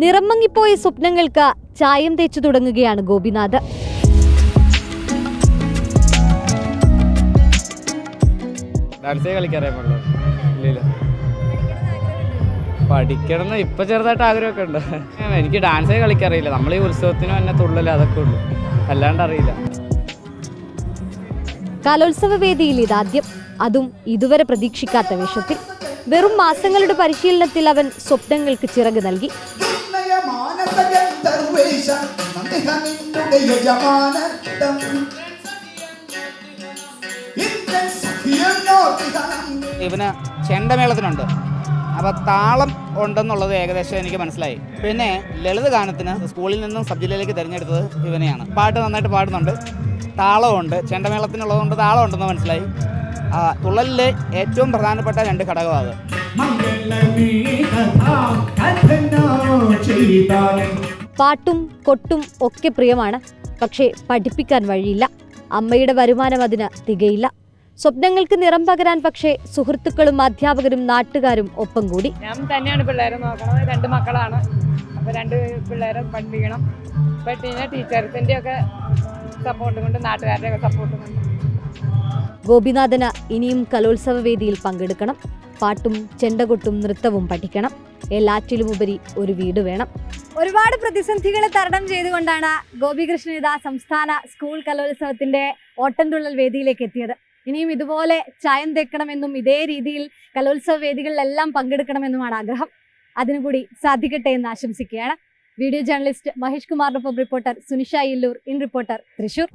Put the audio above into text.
നിറമങ്ങിപ്പോയ സ്വപ്നങ്ങൾക്ക് ചായം തേച്ചു തുടങ്ങുകയാണ് ഗോപിനാഥ്. ഡാൻസേ ഇല്ലില്ല. പഠിക്കണം ഇപ്പൊ ചെറുതായിട്ട് ആഗ്രഹമൊക്കെ ഉണ്ട്. എനിക്ക് ഡാൻസേ കളിക്കാറിയില്ല. നമ്മൾ ഈ ഉത്സവത്തിന് തന്നെ തുള്ളൽ അതൊക്കെ ഉള്ളൂ. അല്ലാണ്ട് അറിയില്ല കലോത്സവ വേദിയിൽ ഇതാദ്യം. അതും ഇതുവരെ പ്രതീക്ഷിക്കാത്ത വേഷത്തിൽ. വെറും മാസങ്ങളുടെ പരിശീലനത്തിൽ അവൻ സ്വപ്നങ്ങൾക്ക് ചിറക് നൽകി. യജമാനത്തം ഇന്ദ്രൻ സഖിയന്നോർത്തിഹനം ഇവന് ചെണ്ടമേളത്തിനുണ്ട്. അപ്പോൾ താളം ഉണ്ടെന്നുള്ളത് ഏകദേശം എനിക്ക് മനസ്സിലായി. പിന്നെ ലളിത ഗാനത്തിന് സ്കൂളിൽ നിന്നും സബ് ജില്ലയിലേക്ക് തിരഞ്ഞെടുത്തത് ഇവനെയാണ്. പാട്ട് നന്നായിട്ട് പാടുന്നുണ്ട്. താളമുണ്ട്. ചെണ്ടമേളത്തിനുള്ളതുകൊണ്ട് താളം ഉണ്ടെന്ന് മനസ്സിലായി തുള്ളലിലെ ഏറ്റവും പ്രധാനപ്പെട്ട രണ്ട് ഘടകമാണ് അത് പാട്ടും കൊട്ടും ഒക്കെ പ്രിയമാണ്. പക്ഷേ പഠിപ്പിക്കാൻ വഴിയില്ല. അമ്മയുടെ വരുമാനം അതിന് തികയില്ല. സ്വപ്നങ്ങൾക്ക് നിറം പകരാൻ പക്ഷേ സുഹൃത്തുക്കളും അധ്യാപകരും നാട്ടുകാരും ഒപ്പം കൂടി. ഞാൻ തന്നെയാണ് പിള്ളേരെ നോക്കണത്. രണ്ട് മക്കളാണ്. അപ്പോൾ രണ്ട് പിള്ളേരെ പഠിപ്പിക്കണം. പെട്ടിനെ പിന്നെ ടീച്ചേഴ്സിന്റെ ഒക്കെ സപ്പോർട്ട് കൊണ്ട് നാട്ടുകാരുടെ ഒക്കെ സപ്പോർട്ട് കൊണ്ട്. ഗോപിനാഥന് ഇനിയും കലോത്സവ വേദിയിൽ പങ്കെടുക്കണം. പാട്ടും ചെണ്ടകൊട്ടും നൃത്തവും പഠിക്കണം. എല്ലാറ്റിലുമുപരി ഒരു വീട് വേണം. ഒരുപാട് പ്രതിസന്ധികളെ തരണം ചെയ്തുകൊണ്ടാണ് ഗോപികൃഷ്ണൻ ഇതാ സംസ്ഥാന സ്കൂൾ കലോത്സവത്തിന്റെ ഓട്ടംതുള്ളൽ വേദിയിലേക്ക് എത്തിയത്. ഇനിയും ഇതുപോലെ ചായം തെക്കണമെന്നും ഇതേ രീതിയിൽ കലോത്സവ വേദികളിലെല്ലാം പങ്കെടുക്കണമെന്നുമാണ് ആഗ്രഹം. അതിനുകൂടി സാധിക്കട്ടെ എന്ന് ആശംസിക്കുകയാണ്. Video journalist Mahesh കുമാറിനൊപ്പം reporter Sunisha Illoor in reporter Thrissur.